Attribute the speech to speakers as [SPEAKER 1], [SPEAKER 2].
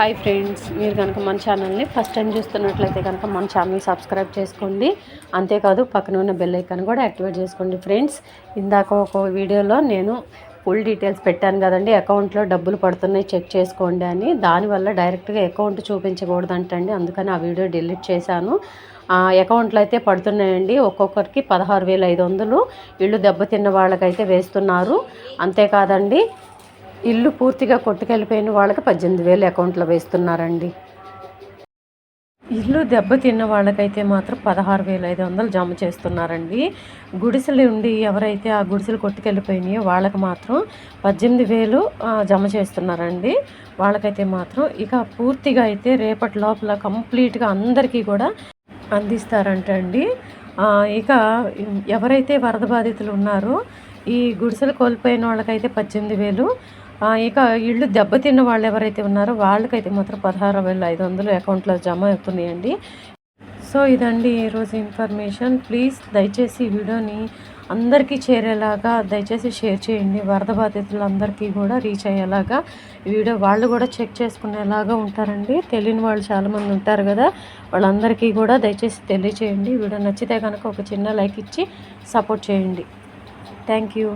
[SPEAKER 1] Hi friends మీరు కనుక మన ఛానల్ని ఫస్ట్ టైం చూస్తున్నట్లయితే కనుక మన ఛానల్ సబ్స్క్రైబ్ చేసుకోండి. అంతేకాదు పక్కన ఉన్న బెల్ ఐకాన్ కూడా యాక్టివేట్ చేసుకోండి ఫ్రెండ్స్. ఇందాక ఒక వీడియోలో నేను ఫుల్ డీటెయిల్స్ పెట్టాను కదండి అకౌంట్లో డబ్బులు పడుతున్నాయి చెక్ చేసుకోండి అని. దానివల్ల డైరెక్ట్గా అకౌంట్ చూపించకూడదంటండి అందుకని ఆ వీడియో డిలీట్ చేశాను. ఆ అయితే పడుతున్నాయండి ఒక్కొక్కరికి పదహారు వేల ఐదు వందలు. ఇళ్ళు దెబ్బతిన్న వాళ్ళకైతే వేస్తున్నారు. అంతేకాదండి ఇల్లు పూర్తిగా కొట్టుకెళ్ళిపోయిన వాళ్ళకి పద్దెనిమిది వేలు అకౌంట్లో వేస్తున్నారండి. ఇల్లు దెబ్బతిన్న వాళ్ళకైతే మాత్రం పదహారు వేల ఐదు వందలు జమ చేస్తున్నారండి. గుడిసెలు ఉండి ఎవరైతే ఆ గుడిసెలు కొట్టుకెళ్ళిపోయినాయో వాళ్ళకి మాత్రం పద్దెనిమిది వేలు జమ చేస్తున్నారండి. వాళ్ళకైతే మాత్రం ఇక పూర్తిగా అయితే రేపటి లోపల కంప్లీట్గా అందరికీ కూడా అందిస్తారంటండి. ఇక ఎవరైతే వరద బాధితులు ఉన్నారో ఈ గుడిసెలు కోల్పోయిన వాళ్ళకైతే పద్దెనిమిది వేలు ఇక ఇళ్ళు దెబ్బతిన్న వాళ్ళు ఎవరైతే ఉన్నారో వాళ్ళకైతే మాత్రం పదహారు వేల ఐదు వందలు అకౌంట్లో జమ అవుతున్నాయండి. సో ఇదండి ఈరోజు ఇన్ఫర్మేషన్. ప్లీజ్ దయచేసి వీడియోని అందరికీ చేరేలాగా దయచేసి షేర్ చేయండి. వరద బాధితులందరికీ కూడా రీచ్ అయ్యేలాగా వీడియో వాళ్ళు కూడా చెక్ చేసుకునేలాగా ఉంటారండి. తెలియని వాళ్ళు చాలామంది ఉంటారు కదా వాళ్ళందరికీ కూడా దయచేసి తెలియచేయండి. వీడియో నచ్చితే కనుక ఒక చిన్న లైక్ ఇచ్చి సపోర్ట్ చేయండి. Thank you.